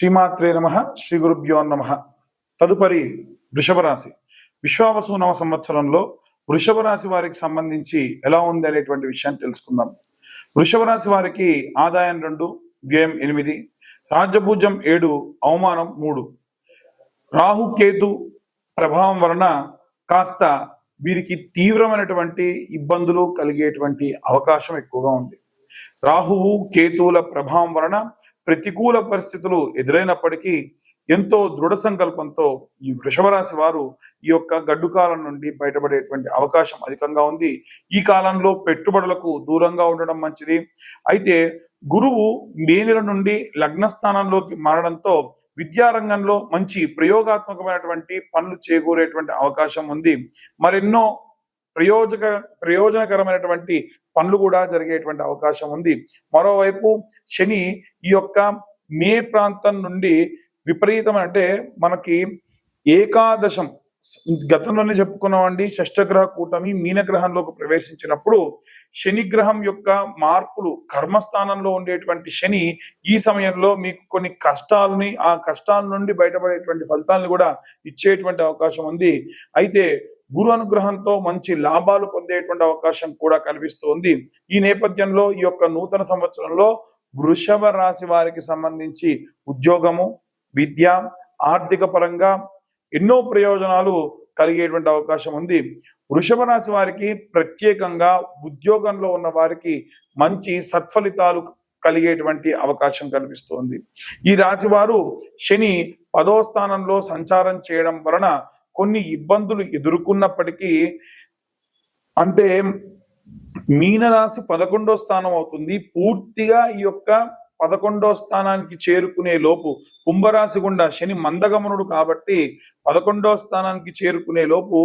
శ్రీమాత్రే నమ శ్రీ గురుభ్యో నమ. తదుపరి వృషభ రాశి విశ్వావసు నవ సంవత్సరంలో వృషభ రాశి వారికి సంబంధించి ఎలా ఉంది అనేటువంటి విషయాన్ని తెలుసుకుందాం. వృషభ రాశి వారికి ఆదాయం రెండు వ్యయం ఎనిమిది రాజ్యభూజం ఏడు అవమానం మూడు. రాహు కేతు ప్రభావం వలన కాస్త వీరికి తీవ్రమైనటువంటి ఇబ్బందులు కలిగేటువంటి అవకాశం ఎక్కువగా ఉంది. రాహువు కేతువుల ప్రభావం వలన ప్రతికూల పరిస్థితులు ఎదురైనప్పటికీ ఎంతో దృఢ సంకల్పంతో ఈ వృషభరాశి వారు ఈ యొక్క గడ్డు కాలం నుండి బయటపడేటువంటి అవకాశం అధికంగా ఉంది. ఈ కాలంలో పెట్టుబడులకు దూరంగా ఉండడం మంచిది. అయితే గురువు మే నెల నుండి లగ్న స్థానంలోకి మారడంతో విద్యారంగంలో మంచి ప్రయోగాత్మకమైనటువంటి పనులు చేకూరేటువంటి అవకాశం ఉంది. మరెన్నో ప్రయోజక ప్రయోజనకరమైనటువంటి పనులు కూడా జరిగేటువంటి అవకాశం ఉంది. మరోవైపు శని ఈ యొక్క మే ప్రాంతం నుండి విపరీతం అంటే మనకి ఏకాదశం గతంలోనే చెప్పుకున్నామండి షష్టగ్రహ కూటమి మీనగ్రహంలోకి ప్రవేశించినప్పుడు శనిగ్రహం యొక్క మార్పులు కర్మస్థానంలో ఉండేటువంటి శని ఈ సమయంలో మీకు కొన్ని కష్టాలని ఆ కష్టాల నుండి బయటపడేటువంటి ఫలితాలను కూడా ఇచ్చేటువంటి అవకాశం ఉంది. అయితే గురు అనుగ్రహంతో మంచి లాభాలు పొందేటువంటి అవకాశం కూడా కనిపిస్తుంది ఈ నేపథ్యంలో ఈ యొక్క నూతన సంవత్సరంలో వృషభ రాశి వారికి సంబంధించి ఉద్యోగము విద్య ఆర్థిక పరంగా ఎన్నో ప్రయోజనాలు కలిగేటువంటి అవకాశం ఉంది. వృషభ రాశి వారికి ప్రత్యేకంగా ఉద్యోగంలో ఉన్న వారికి మంచి సత్ఫలితాలు కలిగేటువంటి అవకాశం కనిపిస్తోంది ఈ రాశి వారు శని పదో స్థానంలో సంచారం చేయడం వలన కొన్ని ఇబ్బందులు ఎదుర్కొన్నప్పటికీ అంటే మీనరాశి పదకొండో స్థానం అవుతుంది. పూర్తిగా ఈ యొక్క పదకొండో స్థానానికి చేరుకునే లోపు కుంభరాశి గుండా శని మందగమనుడు కాబట్టి పదకొండో స్థానానికి చేరుకునే లోపు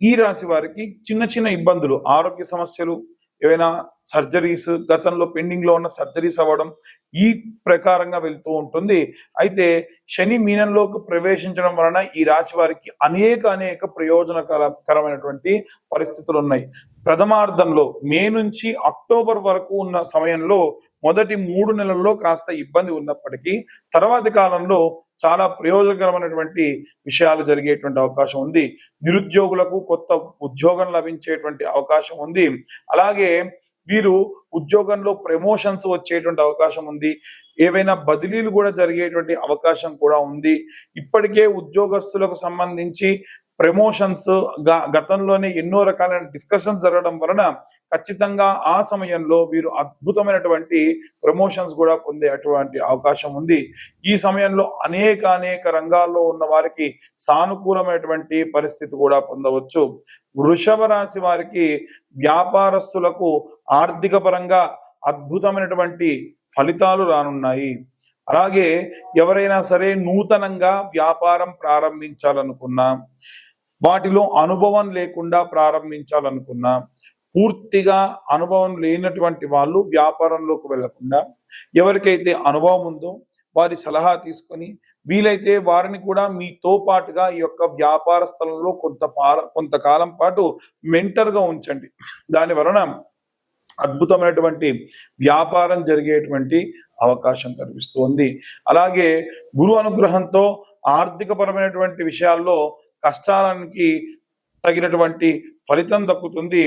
ఈ రాశి వారికి చిన్న చిన్న ఇబ్బందులు ఆరోగ్య సమస్యలు ఏవైనా సర్జరీస్ గతంలో పెండింగ్లో ఉన్న సర్జరీస్ అవ్వడం ఈ ప్రకారంగా వెళ్తూ ఉంటుంది. అయితే శని మీనంలోకి ప్రవేశించడం వలన ఈ రాశి వారికి అనేక అనేక ప్రయోజనకరమైనటువంటి పరిస్థితులు ఉన్నాయి ప్రథమార్థంలో మే నుంచి అక్టోబర్ వరకు ఉన్న సమయంలో మొదటి మూడు నెలల్లో కాస్త ఇబ్బంది ఉన్నప్పటికీ తర్వాతి కాలంలో చాలా ప్రయోజనకరమైనటువంటి విషయాలు జరిగేటువంటి అవకాశం ఉంది. నిరుద్యోగులకు కొత్త ఉద్యోగం లభించేటువంటి అవకాశం ఉంది. అలాగే వీరు ఉద్యోగంలో ప్రమోషన్స్ వచ్చేటువంటి అవకాశం ఉంది. ఏవైనా బదిలీలు కూడా జరిగేటువంటి అవకాశం కూడా ఉంది. ఇప్పటికే ఉద్యోగస్తులకు సంబంధించి ప్రమోషన్స్ గతంలోనే ఎన్నో రకాలైన డిస్కషన్స్ జరగడం వలన ఖచ్చితంగా ఆ సమయంలో వీరు అద్భుతమైనటువంటి ప్రమోషన్స్ కూడా పొందే అటువంటి అవకాశం ఉంది. ఈ సమయంలో అనేక అనేక రంగాల్లో ఉన్న వారికి సానుకూలమైనటువంటి పరిస్థితి కూడా పొందవచ్చు. వృషభ రాశి వారికి వ్యాపారస్తులకు ఆర్థిక పరంగా అద్భుతమైనటువంటి ఫలితాలు రానున్నాయి. అలాగే ఎవరైనా సరే నూతనంగా వ్యాపారం ప్రారంభించాలనుకున్నా వాటిలో అనుభవం లేకుండా ప్రారంభించాలనుకున్నా పూర్తిగా అనుభవం లేనటువంటి వాళ్ళు వ్యాపారంలోకి వెళ్ళకుండా ఎవరికైతే అనుభవం ఉందో వారి సలహా తీసుకొని వీలైతే వారిని కూడా మీతో పాటుగా ఈ యొక్క వ్యాపార స్థలంలో కొంత కొంతకాలం పాటు మెంటర్గా ఉంచండి. దాని వలన అద్భుతమైనటువంటి వ్యాపారం జరిగేటువంటి అవకాశం కనిపిస్తుంది. అలాగే గురు అనుగ్రహంతో ఆర్థిక పరమైనటువంటి విషయాల్లో కష్టాలకి తగినటువంటి ఫలితం దక్కుతుంది.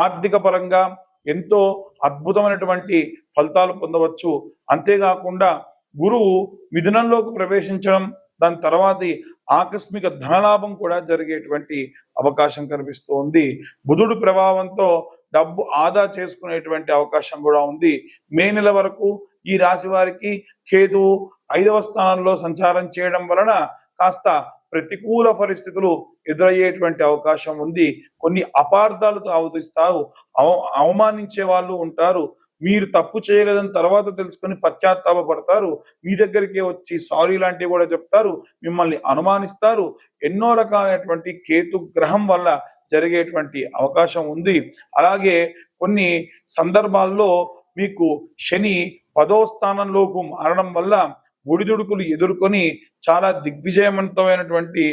ఆర్థిక పరంగా ఎంతో అద్భుతమైనటువంటి ఫలితాలు పొందవచ్చు. అంతేకాకుండా గురువు మిథునంలోకి ప్రవేశించడం దాని తర్వాతి ఆకస్మిక ధనలాభం కూడా జరిగేటువంటి అవకాశం కనిపిస్తోంది. బుధుడు ప్రభావంతో డబ్బు ఆదా చేసుకునేటువంటి అవకాశం కూడా ఉంది. మే నెల వరకు ఈ రాశి వారికి కేతువు ఐదవ స్థానంలో సంచారం చేయడం వలన కాస్త ప్రతికూల పరిస్థితులు ఎదురయ్యేటువంటి అవకాశం ఉంది. కొన్ని అపార్థాలు తావుతిస్తారు అవ అవమానించే వాళ్ళు ఉంటారు. మీరు తప్పు చేయలేదని తర్వాత తెలుసుకొని పశ్చాత్తాపడతారు మీ దగ్గరికి వచ్చి సారీ లాంటివి కూడా చెప్తారు. మిమ్మల్ని అనుమానిస్తారు. ఎన్నో రకాలైనటువంటి కేతు గ్రహం వల్ల జరిగేటువంటి అవకాశం ఉంది. అలాగే కొన్ని సందర్భాల్లో మీకు శని పదో స్థానంలోకి మారడం వల్ల ఒడిదుడుకులు ఎదుర్కొని చాలా దిగ్విజయవంతమైనటువంటి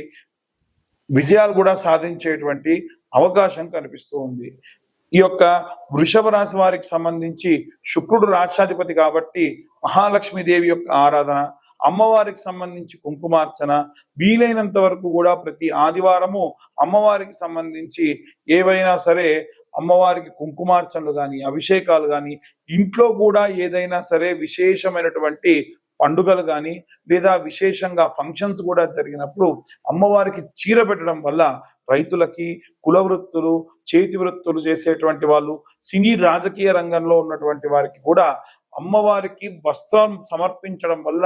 విజయాలు కూడా సాధించేటువంటి అవకాశం కనిపిస్తూ ఉంది. ఈ యొక్క వృషభ రాశి వారికి సంబంధించి శుక్రుడు రాష్ట్రాధిపతి కాబట్టి మహాలక్ష్మీదేవి యొక్క ఆరాధన అమ్మవారికి సంబంధించి కుంకుమార్చన వీలైనంత వరకు కూడా ప్రతి ఆదివారము అమ్మవారికి సంబంధించి ఏవైనా సరే అమ్మవారికి కుంకుమార్చనలు కానీ అభిషేకాలు కానీ ఇంట్లో కూడా ఏదైనా సరే విశేషమైనటువంటి పండుగలు కానీ లేదా విశేషంగా ఫంక్షన్స్ కూడా జరిగినప్పుడు అమ్మవారికి చీర పెట్టడం వల్ల రైతులకి కుల వృత్తులు చేతి వృత్తులు చేసేటువంటి వాళ్ళు సినీ రాజకీయ రంగంలో ఉన్నటువంటి వారికి కూడా అమ్మవారికి వస్త్రం సమర్పించడం వల్ల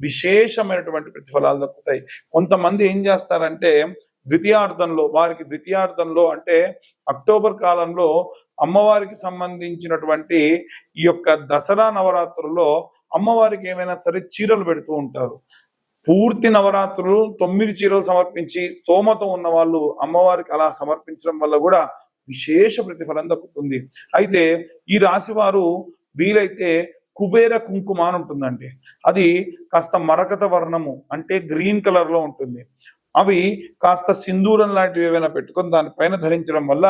విశేషమైనటువంటి ప్రతిఫలాలు దక్కుతాయి. కొంతమంది ఏం చేస్తారంటే ద్వితీయార్థంలో వారికి ద్వితీయార్థంలో అంటే అక్టోబర్ కాలంలో అమ్మవారికి సంబంధించినటువంటి ఈ యొక్క దసరా నవరాత్రుల్లో అమ్మవారికి ఏమైనా సరే చీరలు పెడుతూ ఉంటారు. పూర్తి నవరాత్రులు తొమ్మిది చీరలు సమర్పించి స్తోమత ఉన్న వాళ్ళు అమ్మవారికి అలా సమర్పించడం వల్ల కూడా విశేష ప్రతిఫలం దక్కుతుంది. అయితే ఈ రాశి వారు వీలైతే కుబేర కుంకుమ అని ఉంటుందండి. అది కాస్త మరకత వర్ణము అంటే గ్రీన్ కలర్లో ఉంటుంది. అవి కాస్త సింధూరం లాంటివి ఏవైనా పెట్టుకొని దానిపైన ధరించడం వల్ల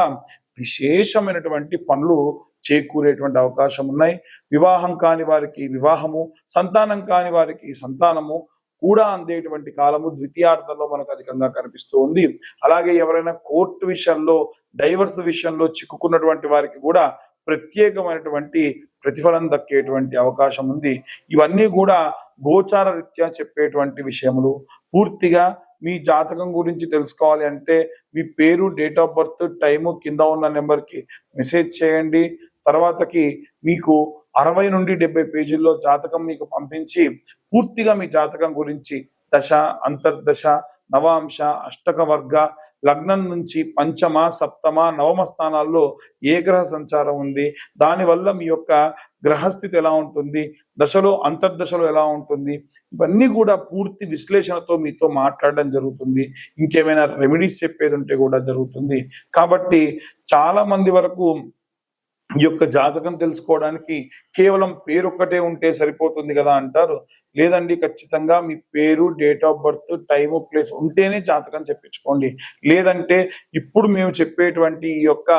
విశేషమైనటువంటి పనులు చేకూరేటువంటి అవకాశం ఉన్నాయి. వివాహం కాని వారికి వివాహము సంతానం కాని వారికి సంతానము కూడా అందేటువంటి కాలము ద్వితీయార్థంలో మనకు అధికంగా కనిపిస్తూ ఉంది అలాగే ఎవరైనా కోర్టు విషయంలో డైవర్స్ విషయంలో చిక్కుకున్నటువంటి వారికి కూడా ప్రత్యేకమైనటువంటి ప్రతిఫలం దక్కేటువంటి అవకాశం ఉంది. ఇవన్నీ కూడా గోచార రీత్యా చెప్పేటువంటి విషయములు. పూర్తిగా మీ జాతకం గురించి తెలుసుకోవాలి అంటే మీ పేరు డేట్ ఆఫ్ బర్త్ టైము కింద ఉన్న నెంబర్కి మెసేజ్ చేయండి. తర్వాతకి మీకు అరవై నుండి డెబ్బై పేజీల్లో జాతకం మీకు పంపించి పూర్తిగా మీ జాతకం గురించి దశ అంతర్దశ నవాంశ అష్టక వర్గ లగ్నం నుంచి పంచమ సప్తమ నవమ స్థానాల్లో ఏ గ్రహ సంచారం ఉంది? దానివల్ల మీ యొక్క గ్రహస్థితి ఎలా ఉంటుంది? దశలో అంతర్దశలో ఎలా ఉంటుంది? ఇవన్నీ కూడా పూర్తి విశ్లేషణతో మీతో మాట్లాడడం జరుగుతుంది. ఇంకేమైనా రెమెడీస్ చెప్పేది ఉంటే కూడా జరుగుతుంది. కాబట్టి చాలా మంది వరకు ఈ యొక్క జాతకం తెలుసుకోవడానికి కేవలం పేరు ఒక్కటే ఉంటే సరిపోతుంది కదా అంటారు. లేదండి ఖచ్చితంగా మీ పేరు date of birth time place ఉంటేనే జాతకం చెప్పించుకోండి. లేదంటే ఇప్పుడు మేము చెప్పేటువంటి ఈ యొక్క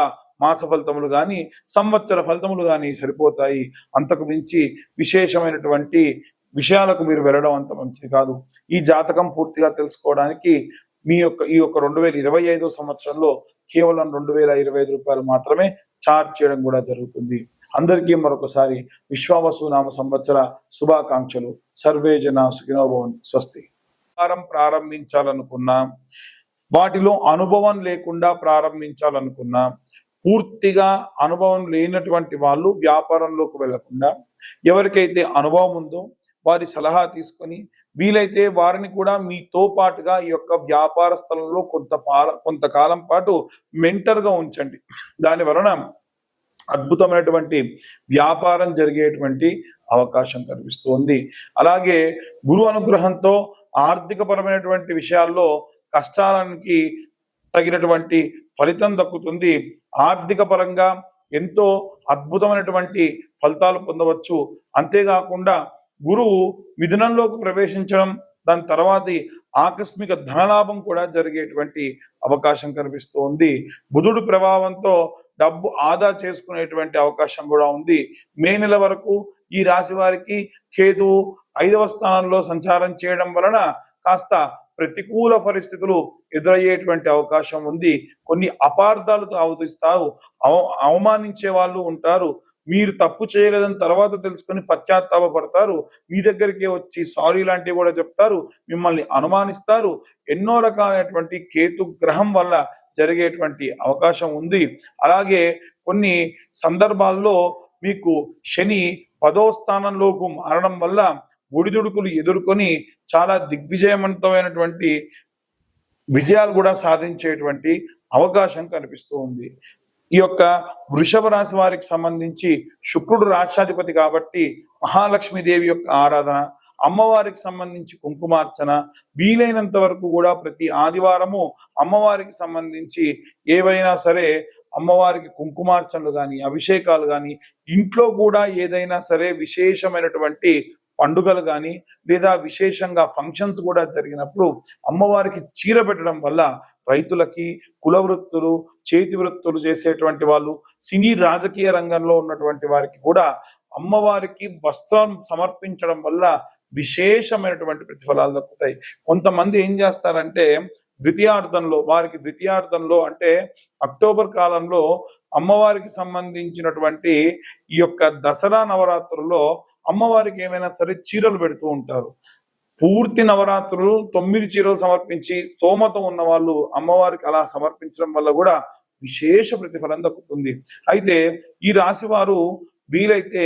మాస ఫలితములు కానీ సంవత్సర ఫలితములు కానీ సరిపోతాయి. అంతకు మించి విశేషమైనటువంటి విషయాలకు మీరు వెళ్ళడం అంత మంచిది కాదు. ఈ జాతకం పూర్తిగా తెలుసుకోవడానికి మీ యొక్క ఈ యొక్క రెండు వేల ఇరవై ఐదో సంవత్సరంలో కేవలం రెండు వేల ఇరవై ఐదు రూపాయలు మాత్రమే చార్జ్ చేయడం కూడా జరుగుతుంది. అందరికీ మరొకసారి విశ్వావసు నామ సంవత్సర శుభాకాంక్షలు. సర్వే జన సుఖినోభవన్ స్వస్తి. వ్యాపారం ప్రారంభించాలనుకున్నా వాటిలో అనుభవం లేకుండా ప్రారంభించాలనుకున్నా పూర్తిగా అనుభవం లేనటువంటి వాళ్ళు వ్యాపారంలోకి వెళ్ళకుండా ఎవరికైతే అనుభవం ఉందో వారి సలహా తీసుకొని వీలైతే వారిని కూడా మీతో పాటుగా ఈ యొక్క వ్యాపార స్థలంలో కొంత పాల కొంతకాలం పాటు మెంటర్గా ఉంచండి. దాని వలన అద్భుతమైనటువంటి వ్యాపారం జరిగేటువంటి అవకాశం కనిపిస్తుంది అలాగే గురు అనుగ్రహంతో ఆర్థిక పరమైనటువంటి విషయాల్లో కష్టాలకి తగినటువంటి ఫలితం దక్కుతుంది. ఆర్థిక పరంగా ఎంతో అద్భుతమైనటువంటి ఫలితాలు పొందవచ్చు. అంతేకాకుండా గురువు మిథునంలోకి ప్రవేశించడం దాని తర్వాతి ఆకస్మిక ధనలాభం కూడా జరిగేటువంటి అవకాశం కనిపిస్తూ ఉంది బుధుడు ప్రభావంతో డబ్బు ఆదా చేసుకునేటువంటి అవకాశం కూడా ఉంది. మే నెల వరకు ఈ రాశి వారికి కేతువు ఐదవ స్థానంలో సంచారం చేయడం వలన కాస్త ప్రతికూల పరిస్థితులు ఎదురయ్యేటువంటి అవకాశం ఉంది. కొన్ని అపార్థాలు తావుతిస్తారు అవ అవమానించే వాళ్ళు ఉంటారు. మీరు తప్పు చేయలేదని తర్వాత తెలుసుకొని పశ్చాత్తాపడతారు మీ దగ్గరికి వచ్చి సారీ లాంటివి కూడా చెప్తారు. మిమ్మల్ని అనుమానిస్తారు. ఎన్నో రకాలైనటువంటి కేతు గ్రహం వల్ల జరిగేటువంటి అవకాశం ఉంది. అలాగే కొన్ని సందర్భాల్లో మీకు శని పదో స్థానంలోకి మారడం వల్ల ఒడిదుడుకులు ఎదుర్కొని చాలా దిగ్విజయవంతమైనటువంటి విజయాలు కూడా సాధించేటువంటి అవకాశం కనిపిస్తూ ఉంది. ఈ యొక్క వృషభ రాశి వారికి సంబంధించి శుక్రుడు రాష్ట్రాధిపతి కాబట్టి మహాలక్ష్మీదేవి యొక్క ఆరాధన అమ్మవారికి సంబంధించి కుంకుమార్చన వీలైనంత వరకు కూడా ప్రతి ఆదివారము అమ్మవారికి సంబంధించి ఏవైనా సరే అమ్మవారికి కుంకుమార్చనలు కానీ అభిషేకాలు కానీ ఇంట్లో కూడా ఏదైనా సరే విశేషమైనటువంటి పండుగలు కానీ లేదా విశేషంగా ఫంక్షన్స్ కూడా జరిగినప్పుడు అమ్మవారికి చీర పెట్టడం వల్ల రైతులకి కుల వృత్తులు చేతి వృత్తులు చేసేటువంటి వాళ్ళు సినీ రాజకీయ రంగంలో ఉన్నటువంటి వారికి కూడా అమ్మవారికి వస్త్రం సమర్పించడం వల్ల విశేషమైనటువంటి ప్రతిఫలాలు దక్కుతాయి. కొంతమంది ఏం చేస్తారంటే ద్వితీయార్థంలో వారికి ద్వితీయార్థంలో అంటే అక్టోబర్ కాలంలో అమ్మవారికి సంబంధించినటువంటి ఈ యొక్క దసరా నవరాత్రుల్లో అమ్మవారికి ఏమైనా సరే చీరలు పెడుతూ ఉంటారు. పూర్తి నవరాత్రులు తొమ్మిది చీరలు సమర్పించి స్తోమత ఉన్న వాళ్ళు అమ్మవారికి అలా సమర్పించడం వల్ల కూడా విశేష ప్రతిఫలం దక్కుతుంది. అయితే ఈ రాశి వారు వీలైతే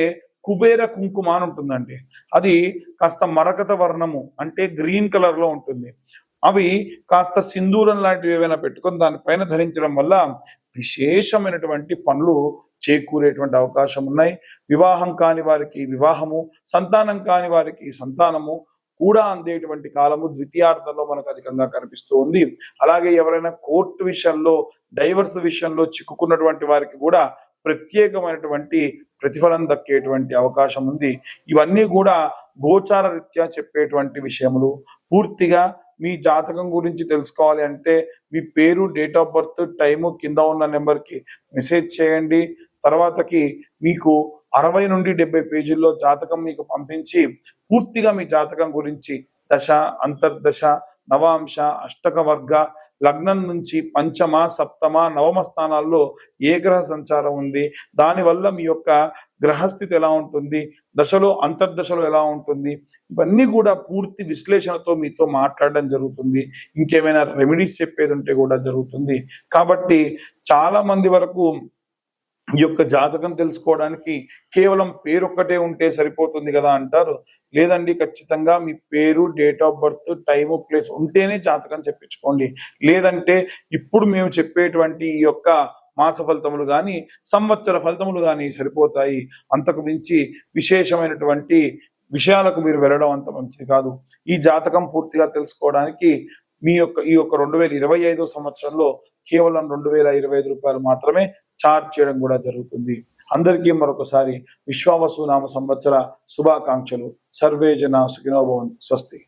కుబేర కుంకుమ అని ఉంటుందండి. అది కాస్త మరకత వర్ణము అంటే గ్రీన్ కలర్లో ఉంటుంది. అవి కాస్త సింధూరం లాంటివి ఏవైనా పెట్టుకొని దానిపైన ధరించడం వల్ల విశేషమైనటువంటి పనులు చేకూరేటువంటి అవకాశం ఉన్నాయి. వివాహం కాని వారికి వివాహము సంతానం కాని వారికి సంతానము కూడా అందేటువంటి కాలము ద్వితీయార్థంలో మనకు అధికంగా కనిపిస్తూ ఉంది అలాగే ఎవరైనా కోర్టు విషయంలో డైవర్స్ విషయంలో చిక్కుకున్నటువంటి వారికి కూడా ప్రత్యేకమైనటువంటి ప్రతిఫలం దక్కేటువంటి అవకాశం ఉంది. ఇవన్నీ కూడా గోచార రీత్యా చెప్పేటువంటి విషయములు. పూర్తిగా మీ జాతకం గురించి తెలుసుకోవాలి అంటే మీ పేరు డేట్ ఆఫ్ బర్త్ టైము కింద ఉన్న నెంబర్కి మెసేజ్ చేయండి. తర్వాతకి మీకు అరవై నుండి డెబ్బై పేజీల్లో జాతకం మీకు పంపించి పూర్తిగా మీ జాతకం గురించి దశ అంతర్దశ నవాంశ అష్టక వర్గ లగ్నం నుంచి పంచమ సప్తమ నవమ స్థానాల్లో ఏ గ్రహ సంచారం ఉంది? దానివల్ల మీ యొక్క గ్రహస్థితి ఎలా ఉంటుంది? దశలో అంతర్దశలో ఎలా ఉంటుంది? ఇవన్నీ కూడా పూర్తి విశ్లేషణతో మీతో మాట్లాడడం జరుగుతుంది. ఇంకేమైనా రెమెడీస్ చెప్పేది ఉంటే కూడా జరుగుతుంది. కాబట్టి చాలా మంది వరకు ఈ యొక్క జాతకం తెలుసుకోవడానికి కేవలం పేరు ఒక్కటే ఉంటే సరిపోతుంది కదా అంటారు. లేదండి ఖచ్చితంగా మీ పేరు date of birth time place ఉంటేనే జాతకం చెప్పించుకోండి. లేదంటే ఇప్పుడు మేము చెప్పేటువంటి ఈ యొక్క మాస ఫలితములు కానీ సంవత్సర ఫలితములు కానీ సరిపోతాయి. అంతకు మించి విశేషమైనటువంటి విషయాలకు మీరు వెళ్ళడం అంత మంచిది కాదు. ఈ జాతకం పూర్తిగా తెలుసుకోవడానికి మీ యొక్క ఈ యొక్క రెండు వేల ఇరవై ఐదో సంవత్సరంలో కేవలం రెండు వేల ఇరవై ఐదు రూపాయలు మాత్రమే చార్జ్ చేయడం కూడా జరుగుతుంది. అందరికీ మరొకసారి విశ్వావసు నామ సంవత్సర శుభాకాంక్షలు. సర్వే జన సుఖినోభవంతు స్వస్తి.